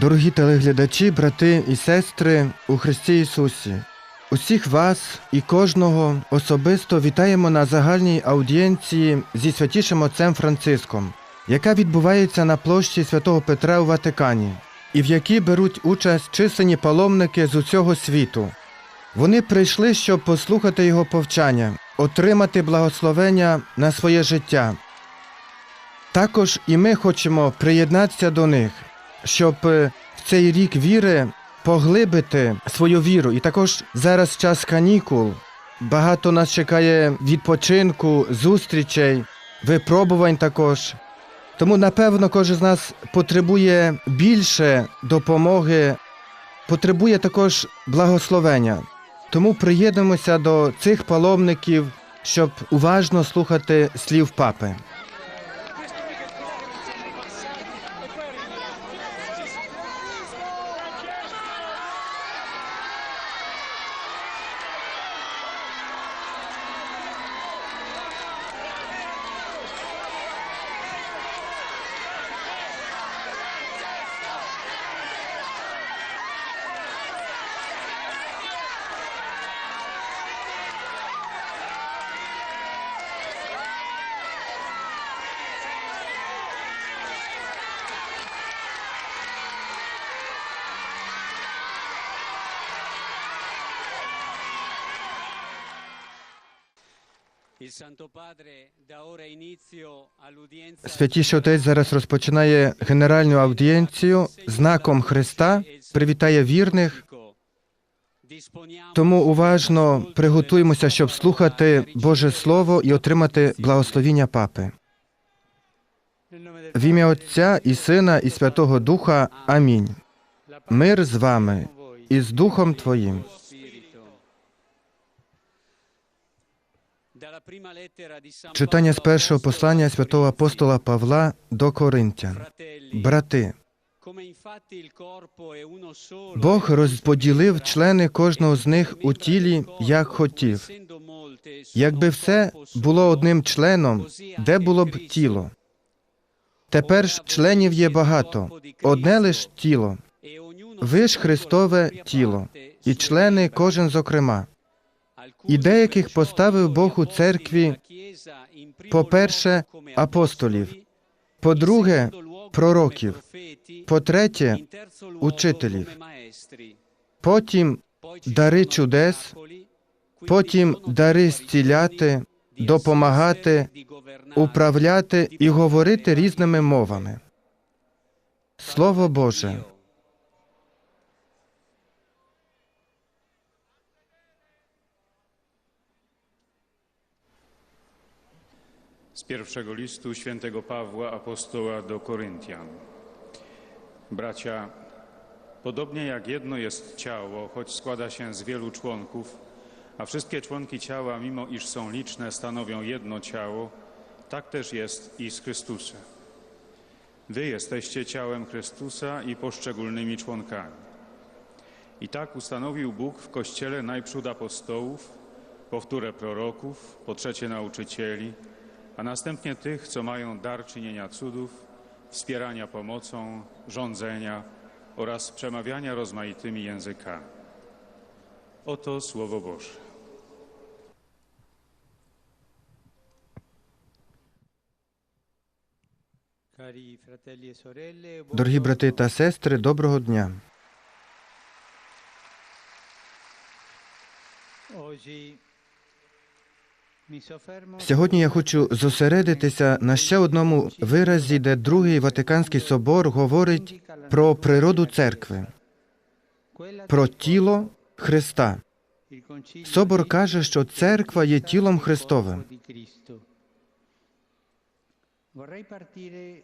Дорогі телеглядачі, брати і сестри у Христі Ісусі, усіх вас і кожного особисто вітаємо на загальній аудієнції зі святішим отцем Франциском, яка відбувається на площі святого Петра у Ватикані, і в якій беруть участь численні паломники з усього світу. Вони прийшли, щоб послухати його повчання, отримати благословення на своє життя. Також і ми хочемо приєднатися до них, щоб е, в цей рік віри поглибити свою віру. І також зараз час канікул. Багато нас чекає відпочинку, зустрічей, випробувань також. Тому, напевно, кожен з нас потребує більше допомоги, потребує також благословення. Тому приєднуємося до цих паломників, щоб уважно слухати слів папи. Святіший отець зараз розпочинає генеральну аудієнцію знаком Христа, привітає вірних. Тому уважно приготуємося, щоб слухати Боже Слово і отримати благословіння папи. В ім'я Отця і Сина і Святого Духа. Амінь. Мир з вами і з Духом Твоїм. Читання з першого послання святого апостола Павла до Коринтян. Брати, Бог розподілив члени кожного з них у тілі, як хотів. Якби все було одним членом, де було б тіло? Тепер ж членів є багато, одне лиш тіло. Ви ж Христове тіло, і члени кожен зокрема. І деяких поставив Бог у церкві, по-перше, апостолів, по-друге, пророків, по-третє, учителів, потім дари чудес, потім дари зціляти, допомагати, управляти і говорити різними мовами. Слово Боже. Pierwszego listu świętego Pawła apostoła do Koryntian. Bracia, podobnie jak jedno jest ciało, choć składa się z wielu członków, a wszystkie członki ciała, mimo iż są liczne, stanowią jedno ciało, tak też jest i z Chrystusem. Wy jesteście ciałem Chrystusa i poszczególnymi członkami. I tak ustanowił Bóg w Kościele najprzód apostołów, powtórę proroków, po trzecie nauczycieli, a następnie tych, co mają dar czynienia cudów, wspierania pomocą, rządzenia oraz przemawiania rozmaitymi językami. Oto Słowo Boże. Cari fratelli e sorelle, Дорогі брати та сестри, доброго дня. oggi mi soffermo Сьогодні я хочу зосередитися на ще одному виразі, де Другий Ватиканський собор говорить про природу церкви, про тіло Христа. Собор каже, що церква є тілом Христовим.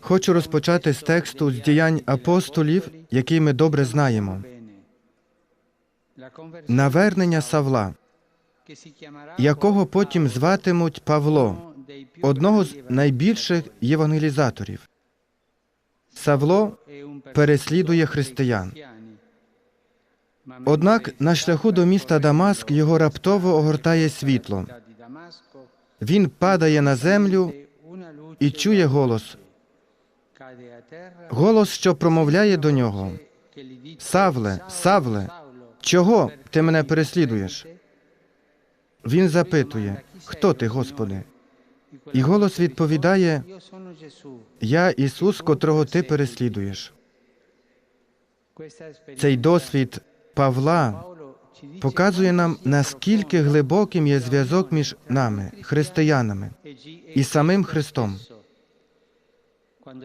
Хочу розпочати з тексту з діянь апостолів, який ми добре знаємо. Навернення Савла, якого потім зватимуть Павло, одного з найбільших євангелізаторів. Савло переслідує християн. Однак на шляху до міста Дамаск його раптово огортає світло. Він падає на землю і чує голос, голос, що промовляє до нього. Савле, Савле, чого ти мене переслідуєш? Він запитує, хто ти, Господи? І голос відповідає, Я Ісус, котрого ти переслідуєш. Цей досвід Павла показує нам, наскільки глибоким є зв'язок між нами, християнами, і самим Христом.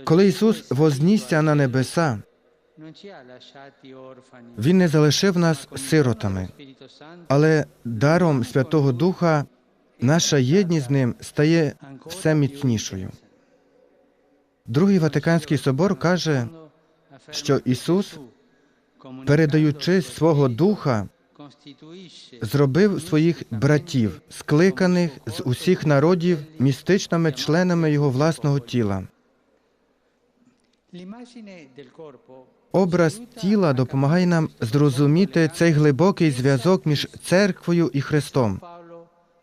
Коли Ісус вознісся на небеса, Він не залишив нас сиротами, але даром Святого Духа наша єдність з ним стає все міцнішою. Другий Ватиканський собор каже, що Ісус, передаючи свого духа, зробив своїх братів, скликаних з усіх народів містичними членами його власного тіла. Образ тіла допомагає нам зрозуміти цей глибокий зв'язок між церквою і Христом,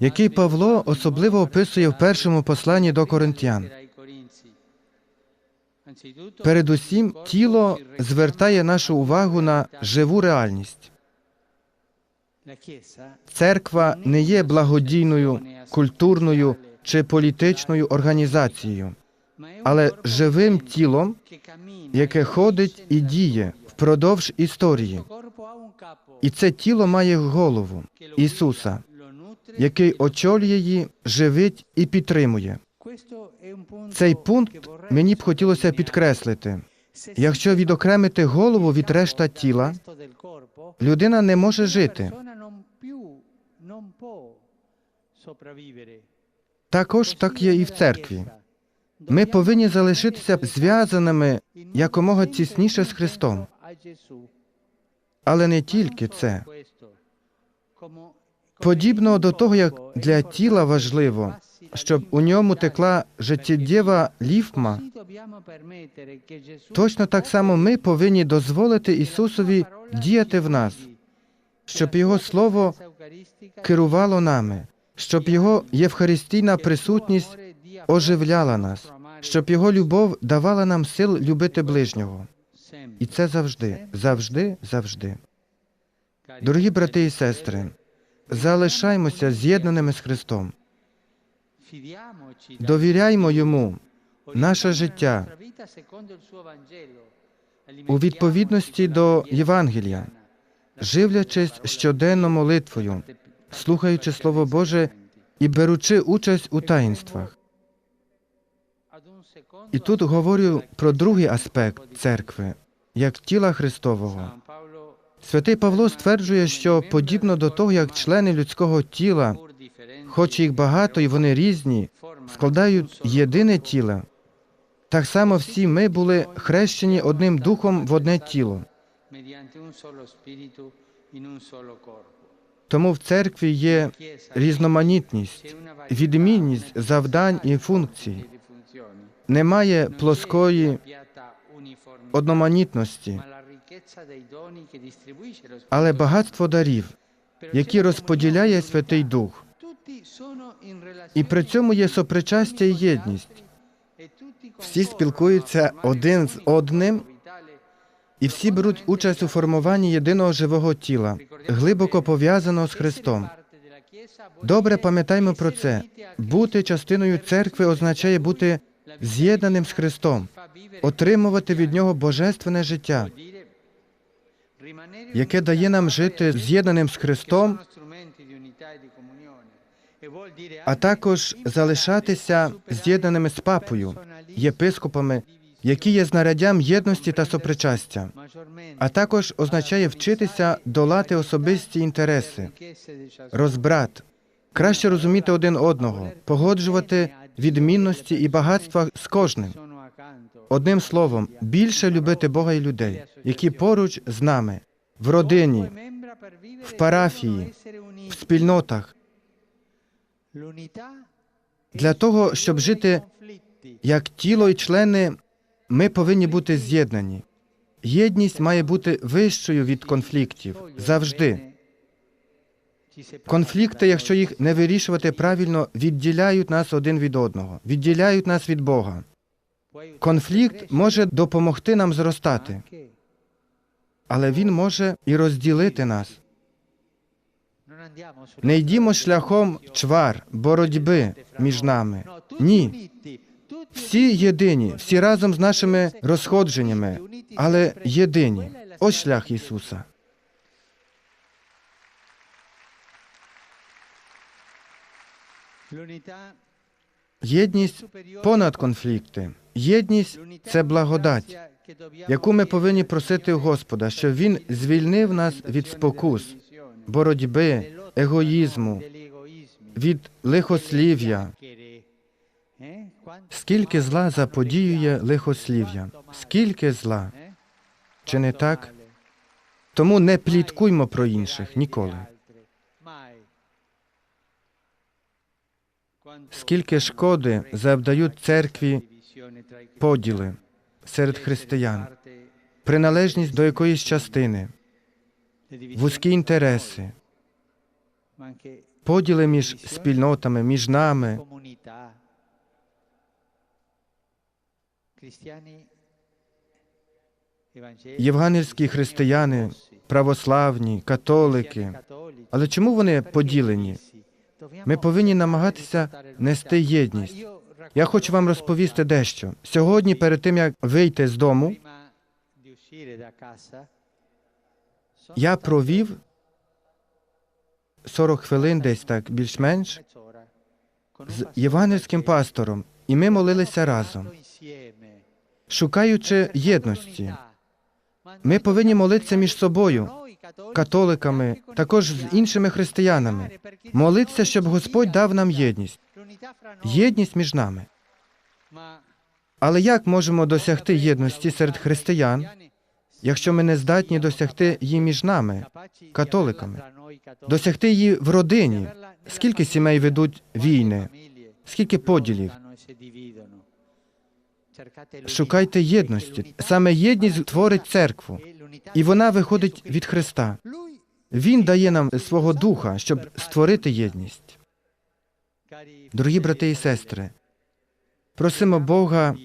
який Павло особливо описує в першому посланні до коринтян. Передусім, тіло звертає нашу увагу на живу реальність. Церква не є благодійною, культурною чи політичною організацією, але живим тілом, яке ходить і діє впродовж історії. І це тіло має голову Ісуса, який очолює її, живить і підтримує. Цей пункт мені б хотілося підкреслити. Якщо відокремити голову від решта тіла, людина не може жити. Також так є і в церкві. Ми повинні залишитися зв'язаними якомога тісніше з Христом. Але не тільки це. Подібно до того, як для тіла важливо, щоб у ньому текла життєдєва ліфма, точно так само ми повинні дозволити Ісусові діяти в нас, щоб Його Слово керувало нами, щоб Його євхаристійна присутність оживляла нас, щоб Його любов давала нам сил любити ближнього. І це завжди, завжди, завжди. Дорогі брати і сестри, залишаймося з'єднаними з Христом. Довіряймо йому наше життя у відповідності до Євангелія, живлячись щоденно молитвою, слухаючи Слово Боже і беручи участь у таїнствах. І тут говорю про другий аспект церкви, як тіла Христового. Святий Павло стверджує, що подібно до того, як члени людського тіла, хоч їх багато і вони різні, складають єдине тіло, так само всі ми були хрещені одним духом в одне тіло. Тому в церкві є різноманітність, відмінність завдань і функцій. Немає плоскої одноманітності, але багатство дарів, які розподіляє Святий Дух. І при цьому є сопричастя і єдність. Всі спілкуються один з одним, і всі беруть участь у формуванні єдиного живого тіла, глибоко пов'язаного з Христом. Добре пам'ятаймо про це. Бути частиною церкви означає бути з'єднаним з Христом, отримувати від Нього божественне життя, яке дає нам жити з'єднаним з Христом, а також залишатися з'єднаними з папою, єпископами, які є знаряддям єдності та сопричастя, а також означає вчитися долати особисті інтереси, розбрат, краще розуміти один одного, погоджувати відмінності і багатства з кожним. Одним словом, більше любити Бога і людей, які поруч з нами, в родині, в парафії, в спільнотах, для того, щоб жити як тіло і члени, ми повинні бути з'єднані. Єдність має бути вищою від конфліктів завжди. Конфлікти, якщо їх не вирішувати правильно, відділяють нас один від одного, відділяють нас від Бога. Конфлікт може допомогти нам зростати. але Він може і розділити нас. Не йдімо шляхом чвар, боротьби між нами. Ні. Всі єдині, всі разом з нашими розходженнями, але єдині. Ось шлях Ісуса. Єдність понад конфлікти. Єдність це благодать, яку ми повинні просити у Господа, щоб Він звільнив нас від спокус, боротьби, егоїзму, від лихослів'я. Скільки зла заподіює лихослів'я? Скільки зла? Чи не так? Тому не пліткуймо про інших ніколи. Скільки шкоди завдають церкві поділи серед християн, приналежність до якоїсь частини, вузькі інтереси, поділи між спільнотами, між нами. Євангельські християни, православні, католики. Але чому вони поділені? Ми повинні намагатися нести єдність. Я хочу вам розповісти дещо. Сьогодні, перед тим як вийти з дому, я провів 40 хвилин, десь так більш-менш, з євангельським пастором, і ми молилися разом, шукаючи єдності. Ми повинні молитися між собою, католиками, також з іншими християнами. Молитися, щоб Господь дав нам єдність, єдність між нами. Але як можемо досягти єдності серед християн, якщо ми не здатні досягти її між нами, католиками, досягти її в родині? Скільки сімей ведуть війни? Скільки поділів? Шукайте єдності. Саме єдність творить церкву, і вона виходить від Христа. Він дає нам свого духа, щоб створити єдність. Дорогі брати і сестри, просимо Бога,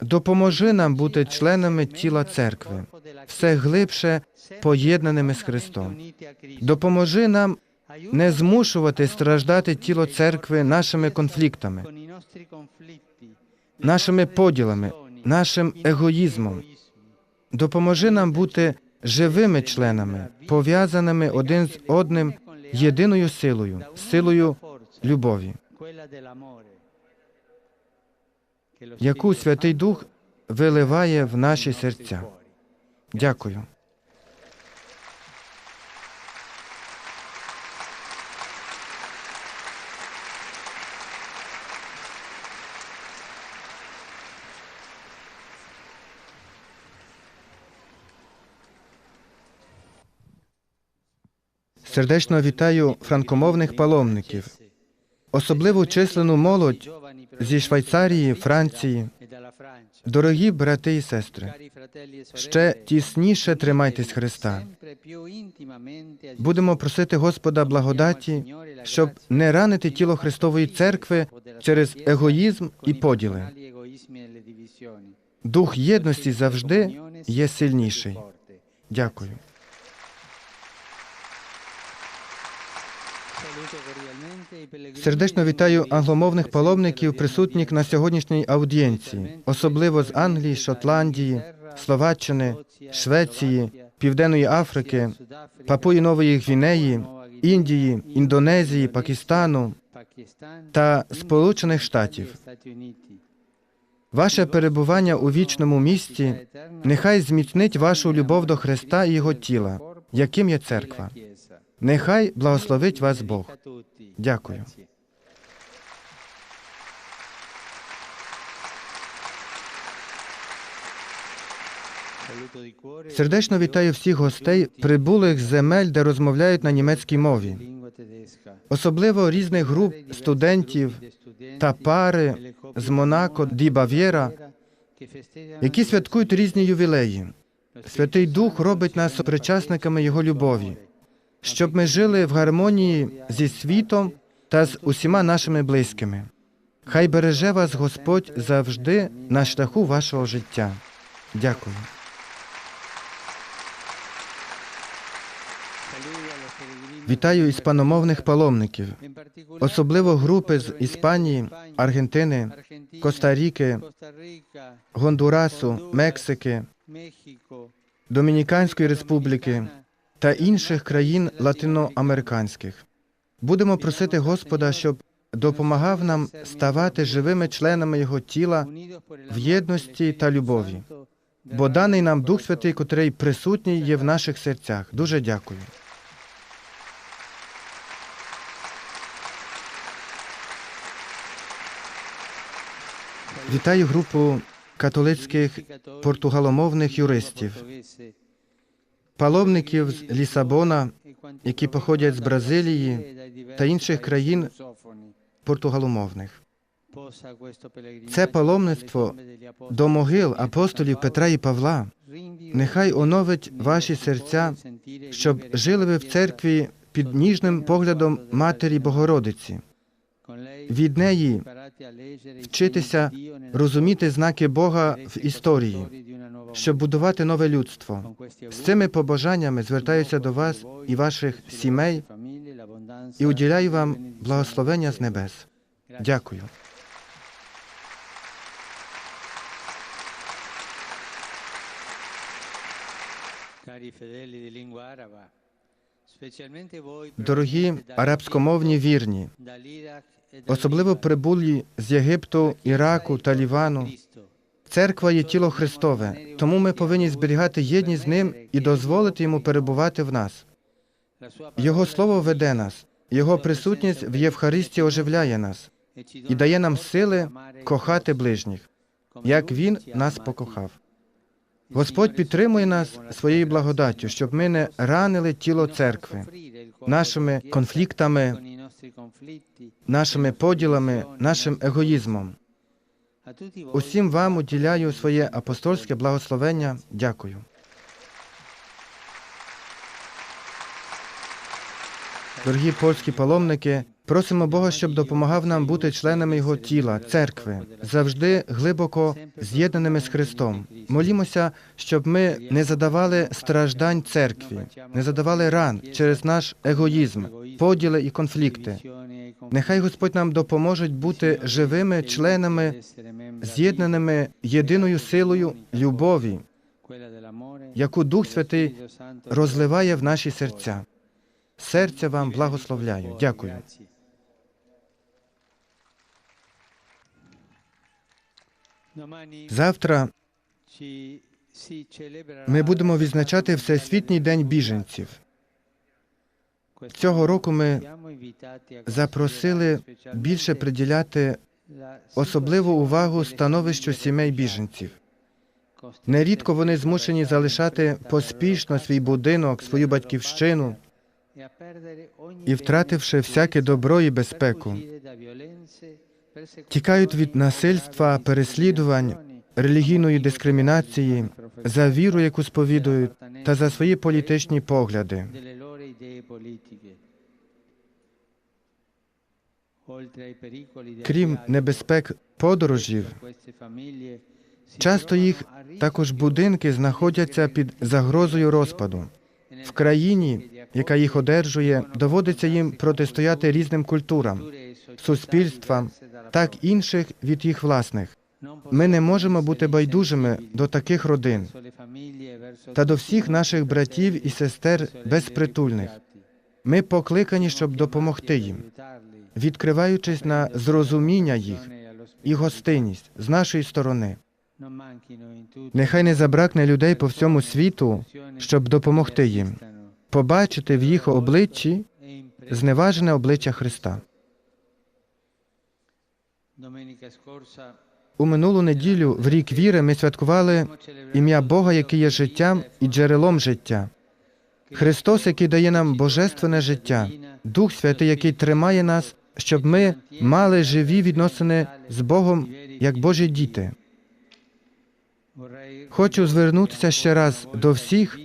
допоможи нам бути членами тіла церкви, все глибше поєднаними з Христом. Допоможи нам не змушувати страждати тіло церкви нашими конфліктами, нашими поділами, нашим егоїзмом. Допоможи нам бути живими членами, пов'язаними один з одним єдиною силою, силою любові, яку Святий Дух виливає в наші серця. Дякую. Сердечно вітаю франкомовних паломників, особливу численну молодь зі Швейцарії, Франції. Дорогі брати і сестри, ще тісніше тримайтесь Христа. Будемо просити Господа благодаті, щоб не ранити тіло Христової церкви через егоїзм і поділи. Дух єдності завжди є сильніший. Дякую. Сердечно вітаю англомовних паломників, присутніх на сьогоднішній аудієнції, особливо з Англії, Шотландії, Словаччини, Швеції, Південної Африки, Папуї Нової Гвінеї, Індії, Індонезії, Пакистану та Сполучених Штатів. Ваше перебування у вічному місті нехай зміцнить вашу любов до Христа і Його тіла, яким є церква. Нехай благословить вас Бог. Дякую. Сердечно вітаю всіх гостей, прибулих з земель, де розмовляють на німецькій мові, особливо різних груп студентів та пари з Монако ді Бав'єра, які святкують різні ювілеї. Святий Дух робить нас причасниками Його любові, щоб ми жили в гармонії зі світом та з усіма нашими близькими. Хай береже вас Господь завжди на шляху вашого життя. Дякую. Вітаю іспаномовних паломників, особливо групи з Іспанії, Аргентини, Коста-Ріки, Гондурасу, Мексики, Домініканської Республіки, та інших країн латиноамериканських. Будемо просити Господа, щоб допомагав нам ставати живими членами Його тіла в єдності та любові, бо даний нам Дух Святий, котрий присутній є в наших серцях. Дуже дякую. Вітаю групу католицьких португаломовних юристів, паломників з Лісабона, які походять з Бразилії та інших країн португаломовних. Це паломництво До могил апостолів Петра і Павла нехай оновить ваші серця, щоб жили ви в церкві під ніжним поглядом Матері Богородиці, від неї вчитися розуміти знаки Бога в історії, щоб будувати нове людство. З цими побажаннями звертаюся до вас і ваших сімей і уділяю вам благословення з небес. Дякую. Дорогі арабськомовні вірні, особливо прибулі з Єгипту, Іраку та Лівану. Церква є тіло Христове, тому ми повинні зберігати єдність з ним і дозволити йому перебувати в нас. Його слово веде нас, його присутність в Євхаристії оживляє нас і дає нам сили кохати ближніх, як він нас покохав. Господь підтримує нас своєю благодаттю, щоб ми не ранили тіло церкви нашими конфліктами, нашими поділами, нашим егоїзмом. Усім вам уділяю своє апостольське благословення. Дякую. Дорогі польські паломники, просимо Бога, щоб допомагав нам бути членами Його тіла, церкви, завжди глибоко з'єднаними з Христом. Молімося, щоб ми не задавали страждань церкві, не задавали ран через наш егоїзм, поділи і конфлікти. Нехай Господь нам допоможе бути живими членами, з'єднаними єдиною силою любові, яку Дух Святий розливає в наші серця. Серця вам благословляю. Дякую. Завтра ми будемо відзначати Всесвітній день біженців. Цього року ми запросили більше приділяти особливу увагу становищу сімей біженців. Нерідко вони змушені залишати поспішно свій будинок, свою батьківщину і, втративши всяке добро і безпеку, тікають від насильства, переслідувань, релігійної дискримінації, за віру, яку сповідують, та за свої політичні погляди. Крім небезпек подорожів, часто їх також будинки знаходяться під загрозою розпаду. В країні, яка їх одержує, доводиться їм протистояти різним культурам, суспільствам, так інших від їх власних. Ми не можемо бути байдужими до таких родин та до всіх наших братів і сестер безпритульних. Ми покликані, щоб допомогти їм, відкриваючись на зрозуміння їх і гостинність з нашої сторони. Нехай не забракне людей по всьому світу, щоб допомогти їм, побачити в їх обличчі зневажене обличчя Христа. У минулу неділю в рік віри ми святкували ім'я Бога, який є життям і джерелом життя. Христос, який дає нам божественне життя, Дух Святий, який тримає нас, щоб ми мали живі відносини з Богом як Божі діти. Хочу звернутися ще раз до всіх,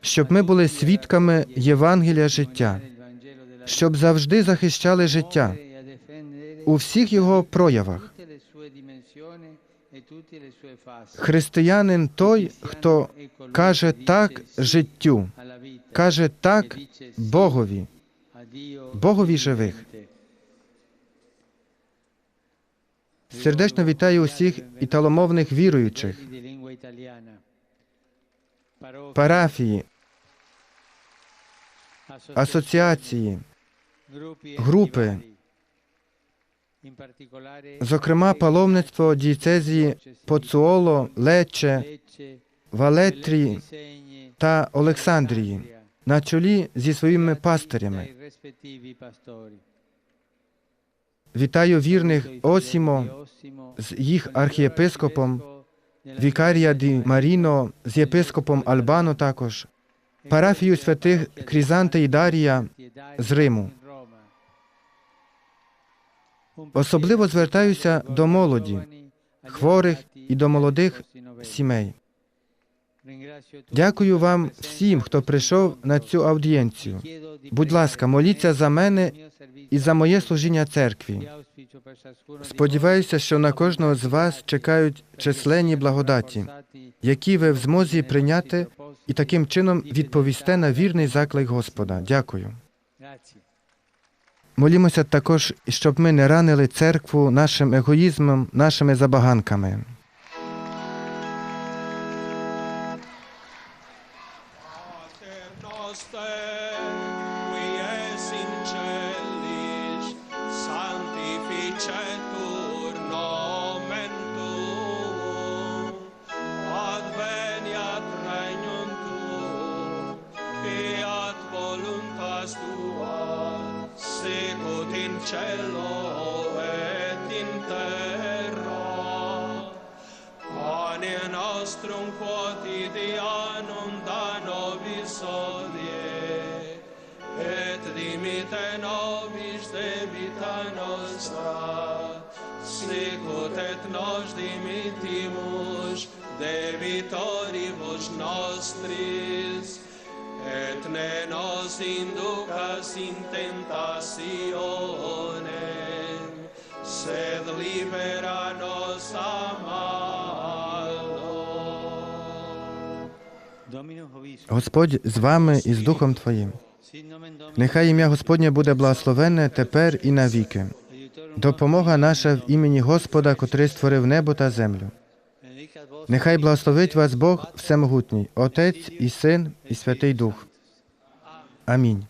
щоб ми були свідками Євангелія життя, щоб завжди захищали життя у всіх його проявах. Християнин той, хто каже так життю, каже так Богові Богові живих. Сердечно вітаю усіх італомовних віруючих, парафії, асоціації, групи, зокрема паломництво дієцезії Поцуоло, Лече, Валетрі та Олександрії на чолі зі своїми пастирями. Вітаю вірних Осімо з їх архієпископом, Вікарія Ді Маріно з єпископом Альбано також, парафію святих Крізанта і Дарія з Риму. Особливо звертаюся до молоді, хворих і до молодих сімей. Дякую вам всім, хто прийшов на цю аудієнцію. Будь ласка, моліться за мене і за моє служіння церкві. Сподіваюся, що на кожного з вас чекають численні благодаті, які ви в змозі прийняти і таким чином відповісте на вірний заклик Господа. Дякую. Молімося також, щоб ми не ранили церкву нашим егоїзмом, нашими забаганками. Pane nostrum quotidianum da nobis hodie, et dimite nobis debita nostra, sicut et nos dimittimus debitoribus nostris, et ne nos inducas in tentationem, sed libera nos a Господь з вами і з Духом Твоїм. Нехай ім'я Господнє буде благословенне тепер і навіки. Допомога наша в імені Господа, котрий створив небо та землю. Нехай благословить вас Бог Всемогутній, Отець і Син, і Святий Дух. Амінь.